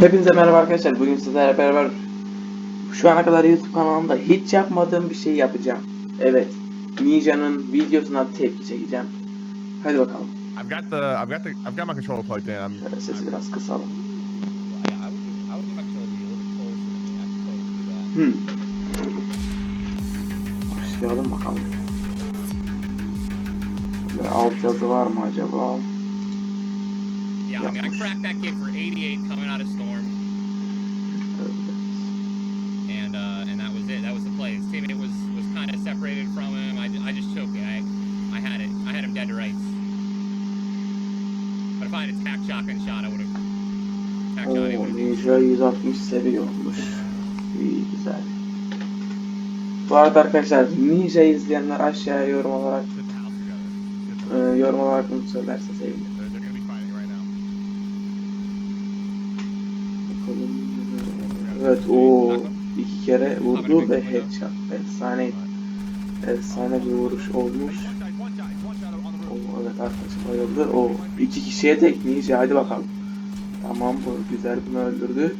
Hepinize merhaba arkadaşlar. Bugün sizlerle beraber şu ana kadar YouTube kanalımda hiç yapmadığım bir şey yapacağım. Evet. Ninja'nın videosuna tepki çekeceğim. Hadi bakalım. I've got the I've got the I've got my controller plugged in. I'm sesi biraz kısalım. Hmm. Başlayalım bakalım. Şöyle alt yazı var mı acaba? Yeah, I mean, I cracked that kid for 88 coming out of Storm, and uh, and that was it. That was the play. His teammate was was kind of separated from him. I, ju- I just choked it. I I had it. I had him dead to rights. But if I had a tack shotgun shot, I would have. Tack shot. It Oo, would have. Ninja 160 seviyormuş. İyi güzel. Bu arada arkadaşlar Ninja izleyenler aşağıya yorum olarak e, yorum olarak bunu söylerse sevinirim. Evet o iki kere vurdu ve headshot. Efsane efsane bir vuruş olmuş. Arkadaşım bayıldı. O iki kişiye tek ninja hadi bakalım. Tamam bu güzel bunu öldürdü.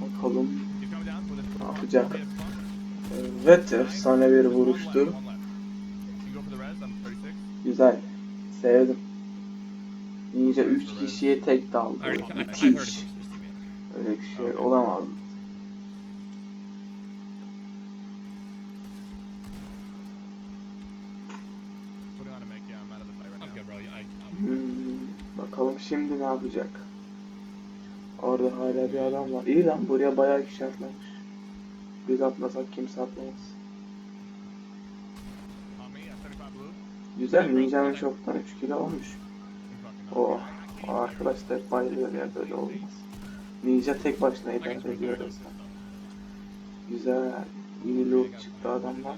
Bakalım Ne yapacak? Evet efsane bir vuruştu. left, one left. You go for the res, I'm 36. Güzel. Sevdim. Ninja 3 kişiye tek daldı. Müthiş. Öyle bir şey olamaz. Putting on a make, yeah, I'm out of the fight right I'm now. good, bro. I, I'm, Hmm, bakalım şimdi ne yapacak? Orada hala bir adam var. İyi lan buraya bayağı kişi atlamış. Biz atmasak kimse atlamaz. On me, I'm 75 blue. Güzel Ninja'nın çoktan 3 kilo olmuş. Oh, o arkadaş da hep bayılıyor ya böyle olmaz. Ninja tek başına idare ediyor resmen. Güzel. İyi loot çıktı adamdan.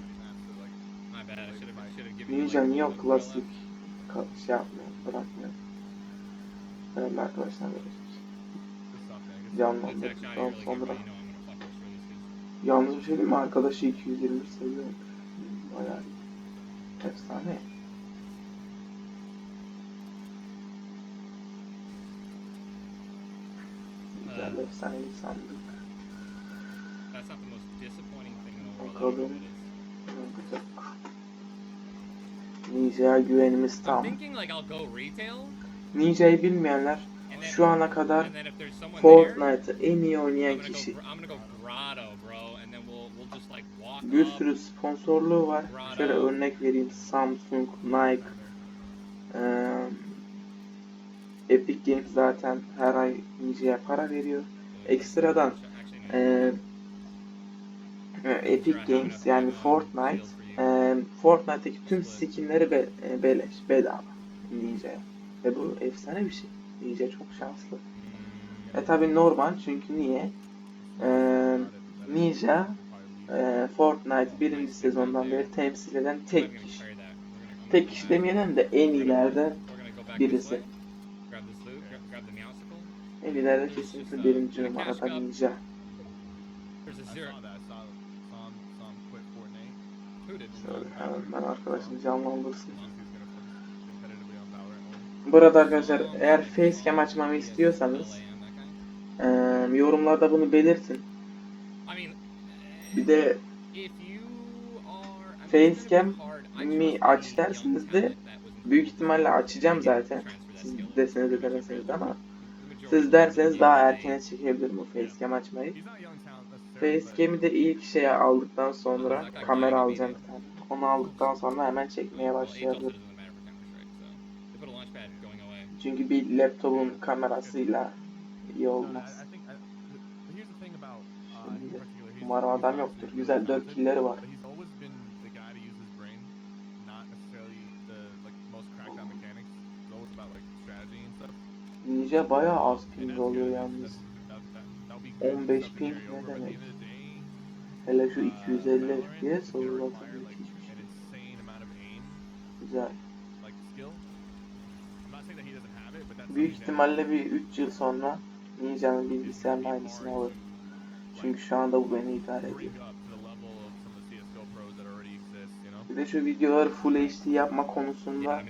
Ninja niye o klasik şey yapmıyor, bırakmıyor. Önemli arkadaşlar. You're really good, sonra. Yalnız bir şey diyeyim mi? Arkadaşı 220 seviyor. Bayağı. Efsane. Güzel efsane bir sandık. Bakalım. Ninja'ya güvenimiz I'm tam. Ninja'yı bilmeyenler şu ana kadar Fortnite'ı en iyi oynayan kişi. Bir sürü sponsorluğu var. Şöyle örnek vereyim. Samsung, Nike, Epic Games zaten her ay Ninja'ya para veriyor. Ekstradan Epic Games yani Fortnite Fortnite'daki tüm skinleri be, e, beleş, bedava Ninja'ya. Ve bu efsane bir şey. Ninja çok şanslı. E tabi normal çünkü niye? Eee Ninja eee, Fortnite birinci sezondan beri temsil eden tek kişi. Tek kişi demeyelim de en iyilerden birisi. En ileride kesinlikle birinci numarada Ninja. There's a I zero. Burada arkadaşlar eğer facecam açmamı istiyorsanız eee, yorumlarda bunu belirtin. Bir de Facecam mi aç dersiniz de büyük ihtimalle açacağım zaten. Siz deseniz de demeseniz de ama siz derseniz daha erkene çekebilirim bu facecam açmayı. Facecam'i de ilk şeye aldıktan sonra kamera alacağım bir tane. Onu aldıktan sonra hemen çekmeye başlayabilirim. doesn't matter for Counter-Strike, so they put a launchpad going away. Çünkü bir laptopun kamerasıyla iyi olmaz. Uh, Şimdi umarım adam yoktur. Güzel, dört talented, kill'leri var. Ninja bayağı az ping oluyor yalnız. That, that, that, that'll be good 15 stuff to ping ne demek? Hele şu uh, 250 Valorant FPS olur Güzel. Büyük ihtimalle bir 3 yıl sonra Ninja'nın bilgisayarın aynısını alır. Çünkü şu anda bu beni idare ediyor. Bir de şu videoları Full HD yapma konusunda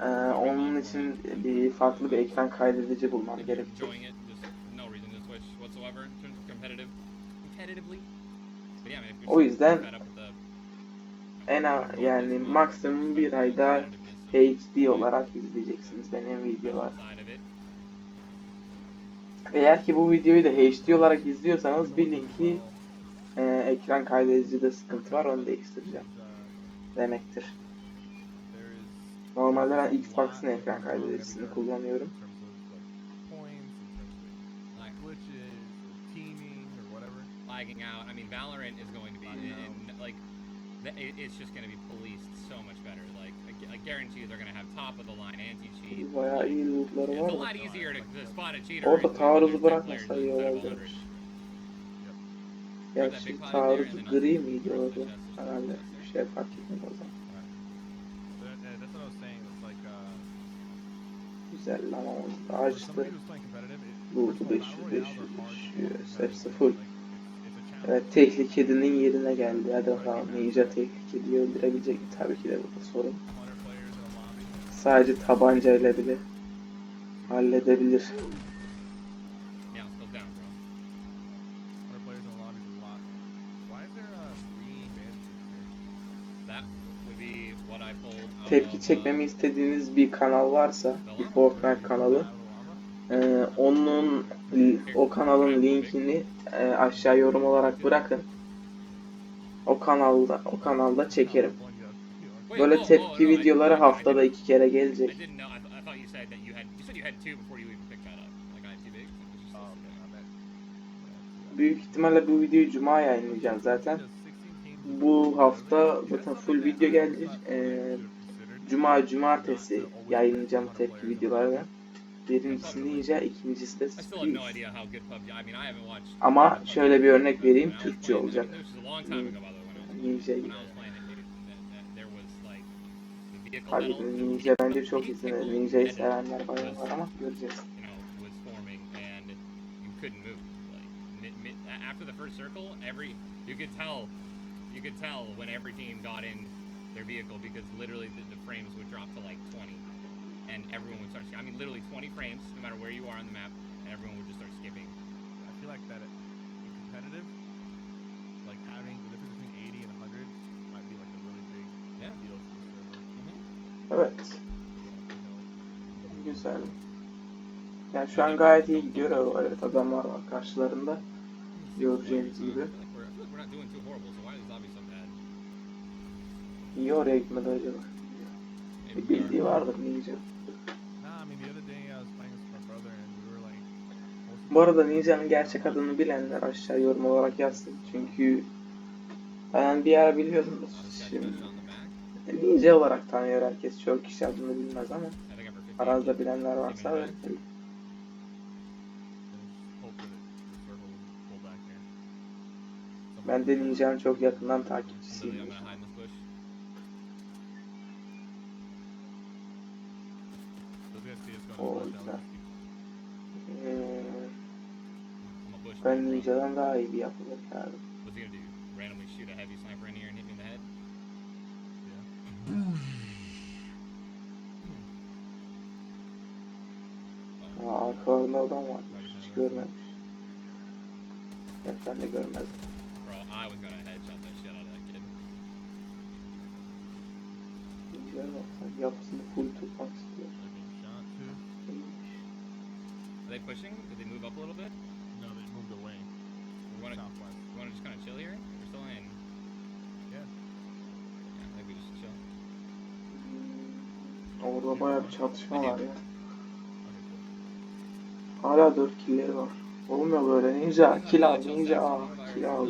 Ee, onun için bir farklı bir ekran kaydedici bulmam gerekecek. O yüzden En yani maksimum bir ayda HD olarak izleyeceksiniz benim videolar. Eğer ki bu videoyu da HD olarak izliyorsanız bilin ki e, ekran kaydedicide sıkıntı var onu değiştireceğim demektir. Normalde ben Xbox'ın ekran kaydedicisini kullanıyorum. like glitches or teaming or whatever. lagging out. I mean, Valorant is going to be in, in, like, it's just going to be policed so much better. Like, I, gu- I guarantee you, they're going to have top of the line anti-cheat. Bayağı iyi lootları It's var a mı? lot easier to, to spot a cheater. Orada taarruzu there's 10 players bırakmasa iyi. 100. Gerçi taarruzu gri miydi orada? Herhalde bir şey fark etmedi o zaman. It's uh, Güzel lan o da for açtı. Loot'u first of all, 500 Battle 500 Royales are hard to düşüyor. play Hepsi competitively. full. İt's, it's a. Evet tehlikedinin yerine geldi. Hadi bakalım Ninja tehlikediyi öldürebilecek mi? Tabii ki de bu da sorun. Sadece tabancayla bile halledebilir. Yeah, let's go down, bro. 100 players in a lobby is a lot. Why is there three bandicoot here? That would be what I pulled out Tepki çekmemi istediğiniz bir kanal varsa, bir Fortnite kanalı, e, onun o kanalın linkini e, aşağı yorum olarak bırakın. O kanalda o kanalda çekerim. Böyle tepki videoları haftada iki kere gelecek. Büyük ihtimalle bu videoyu cuma yayınlayacağım zaten. Bu hafta zaten full video gelecek. Ee, Cuma, cumartesi yayınlayacağım tepki videolarını. Birincisi Ninja, ikincisi de. Ama şöyle bir örnek vereyim, Türkçe olacak. This Tabii ki Ninja bence çok izlenir. Ninja'yı sevenler bayağı var ama göreceğiz. was forming and you couldn't move. Like mid, mid, a- after the first circle, every you could tell, you could tell when every team got in their vehicle because literally the, the frames would drop to like 20, and everyone would start. I mean, literally 20 frames, no matter where you are on the map, and everyone would just start skipping. I feel like that in competitive, Evet, güzel. Yani şu an gayet iyi gidiyor. Evet adamlar var karşılarında. Göreceğiniz I gibi. İyi oraya gitmedi acaba. Bir bildiği vardır like. most Bu arada Ninja'nın gerçek adını bilenler aşağı yorum olarak yazsın. Çünkü ben bir ara biliyordum. Şimdi Ninja olarak tanıyor herkes. Çok kişi adını bilmez ama I think I'm for 50. aranızda bilenler varsa öğretin. Ben de Ninja'nın çok yakından takipçisiyim. To güzel. Ee, ben. Ninja'dan daha iyi bir yapılır yani. Was gonna headshot that shit out of that kid. Ninja'nın baksana yapısını full tutmak istiyor. Are they pushing? Did they move up a little bit? No, they moved away. We wanna, Southwest. we wanna just kind of chill here? We're still in. Yeah. Yeah, I think we just chill. Hmm, Orada bayağı bir çatışma var ya. Hala 4 killeri var. Olmuyor böyle. Ninja, kila, ninja, kila.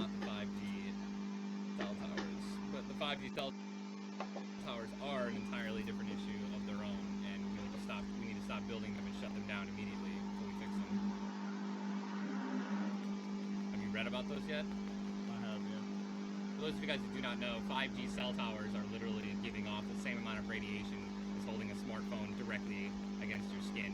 about those yet? I have, yeah. For those of you guys do not know, 5G cell towers are literally giving off the same amount of radiation as holding a smartphone directly against your skin.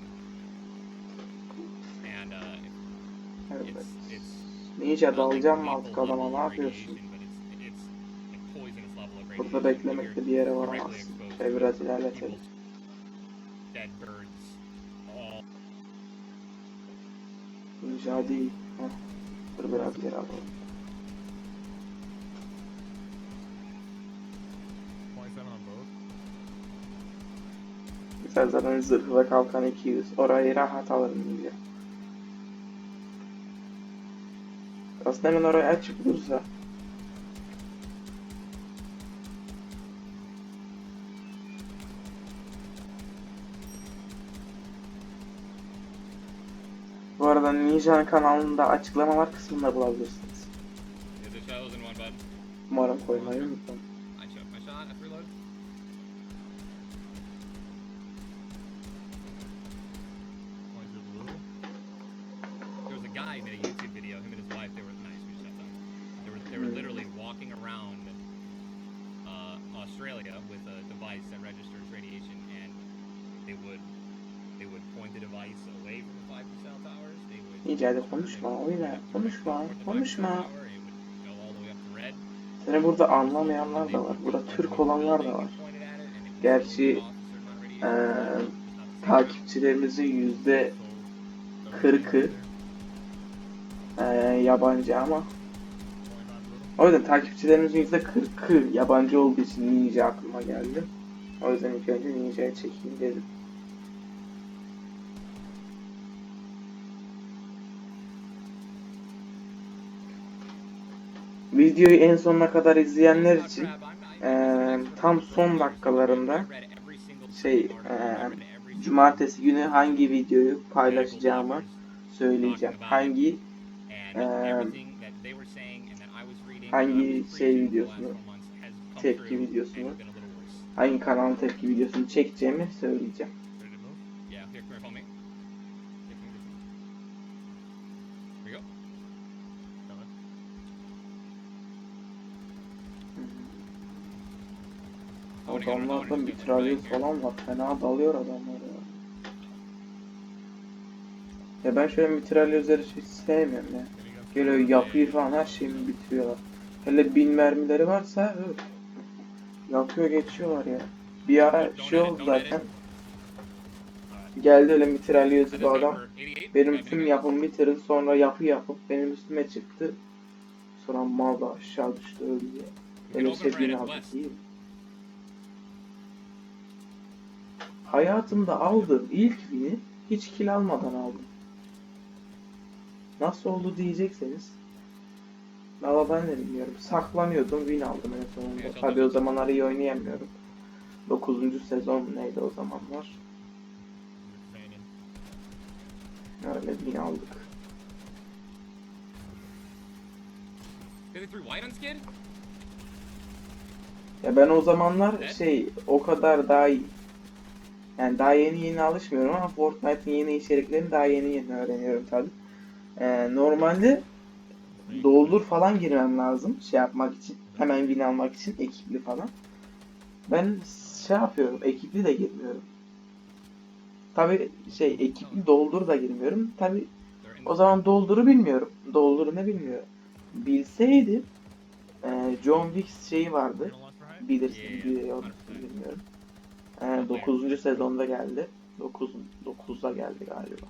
And uh, Evet. it's it's Ninja not like dalacağım mı artık adama ne yapıyorsun? Burada beklemekte bir yere Şöyle to biraz ilerletelim. Ninja değil. Heh. Dur biraz geri alalım. 27 on both. Güzel zaten zırh ve kalkan 200. Orayı rahat alırım Ninja. Aslında hemen orayı açık dursa. Bu arada Ninja'nın kanalında açıklamalar kısmında bulabilirsiniz. Umarım koymayı unutmam. İyice hadi konuşma, oyna, konuşma, konuşma. Seni burada anlamayanlar da var. Burada Türk olanlar da var. Gerçi, eee, Takipçilerimizin yüzde kırkı eee, yabancı ama o yüzden takipçilerimizin yüzde kırkı yabancı olduğu için Ninja aklıma geldi. O yüzden ilk önce Ninja'ya çekeyim dedim. Videoyu en sonuna kadar izleyenler için eee, tam son dakikalarında şey eee, cumartesi günü hangi videoyu paylaşacağımı söyleyeceğim. Hangi hangi şey videosunu, tepki videosunu, hangi kanalın tepki videosunu çekeceğimi söyleyeceğim. Ready to move? Yeah, here, come here, follow me. Here, come here, Here we go. Coming. Adamlarda mitralyöz falan var. Fena dalıyor adamlar ya. Ya ben şöyle mitralyözleri hiç sevmiyorum ya. Geliyor yapıyor falan her şeyimi bitiriyorlar. Hele bin mermileri varsa öf. Yapıyor geçiyorlar ya. Bir ara şey oldu zaten. Geldi öyle mitralyözü bir adam. Benim tüm yapım bitirin sonra yapı yapıp benim üstüme çıktı. Sonra mal da aşağı düştü öldü ya. Öyle bir şey aldık değil. Hayatımda aldığım ilk win'i hiç kill almadan aldım. Nasıl oldu diyecekseniz. Valla ben de bilmiyorum. Saklanıyordum win aldım en sonunda. Tabii o zamanlar iyi oynayamıyorum. 9. sezon neydi o zamanlar. Öyle win aldık. Ya ben o zamanlar şey o kadar daha yani daha yeni yeni alışmıyorum ama Fortnite'ın yeni içeriklerini daha yeni yeni öğreniyorum tabi. normalde doldur falan girmem lazım şey yapmak için. Hemen win almak için ekipli falan. Ben şey yapıyorum ekipli de girmiyorum. Tabi şey ekipli doldur da girmiyorum. Tabi o zaman dolduru bilmiyorum. Dolduru ne bilmiyorum. Bilseydim e, John Wick şeyi vardı. Bilirsin Yeah, biliyor musun bilmiyorum. Ee, 9. sezonda geldi. 9 9'da geldi galiba.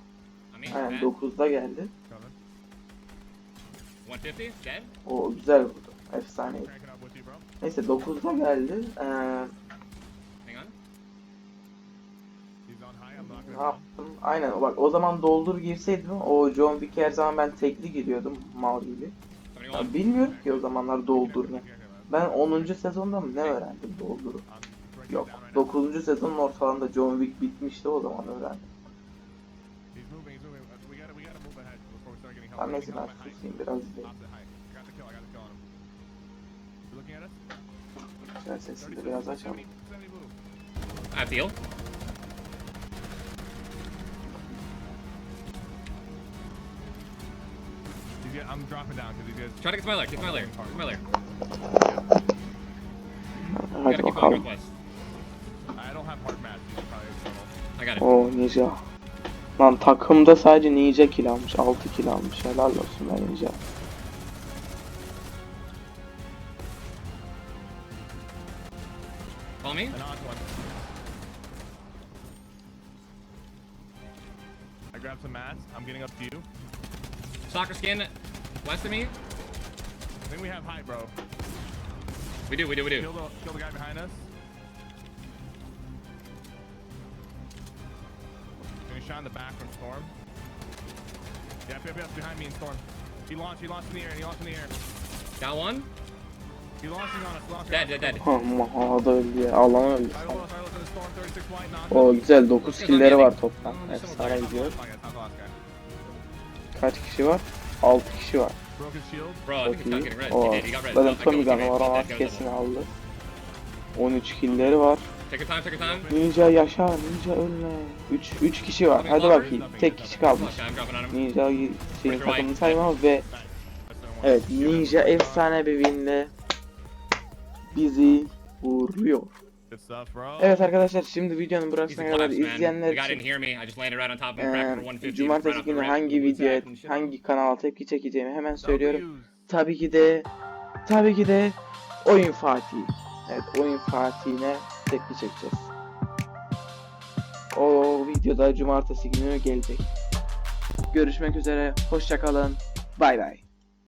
Aynen that, 9'da geldi. Coming. 150, dead. O güzel vurdu. Bro. Neyse 9'da geldi. Ee, ne yaptım? Aynen bak o zaman doldur girseydim o John Wick her zaman ben tekli giriyordum mal gibi. Ya bilmiyorum ki o zamanlar doldur ne. Ben 10. sezonda mı ne öğrendim dolduru? Yok 9. sezonun ortalarında John Wick bitmişti o zaman öğrendim. He's. He's We're neyse ben susayım biraz izleyeyim. Sesini de biraz açalım. 70, 70 move. I have heal. He's get, I'm dropping down because he gets. Try to get to my lair. Get to my lair. Get to my lair. Gotta keep going northwest. O Ninja. Lan takımda sadece Ninja kill almış. 6 kill almış. Helal olsun be Ninja. Follow me. And on one. grab some mats. I'm getting up to you. Soccer skin west of me. I think we have height, bro. We do, we do, we Kill do. the, kill the guy behind us. Shot in the back from Storm. Yep, yep, yep, behind me in Storm. He launched, he launched in the air, he launched in the air. Got one. He launching on us, launching Dead, on us. dead, dead. Ama da öldü ya. Alan öldü. I will, I will in the Storm, 36 white, knocked O güzel 9 Focus on killleri var toplam. Oh, Evet gidiyor. Kaç kişi var? 6 kişi var. Bro, Çok iyi. O zaten Tommy go, var ama kesin aldı. 13 killleri var. Take your time, take your time. Ninja yaşa, Ninja ölme. 3 3 kişi var. Hadi bakayım. Tek kişi kalmış. Ninja şeyin takımını saymam ve evet Ninja efsane bir winle bizi uğurluyor. Evet arkadaşlar şimdi videonun burasına kadar izleyenler için 150. cumartesi günü hangi videoya, hangi kanala tepki çekeceğimi hemen söylüyorum. Tabii ki de tabii ki de Oyun Fatih. Evet Oyun Fatih'ine tepki çekeceğiz. O videoda cumartesi günü gelecek. Görüşmek üzere. Hoşça kalın. Bay bay.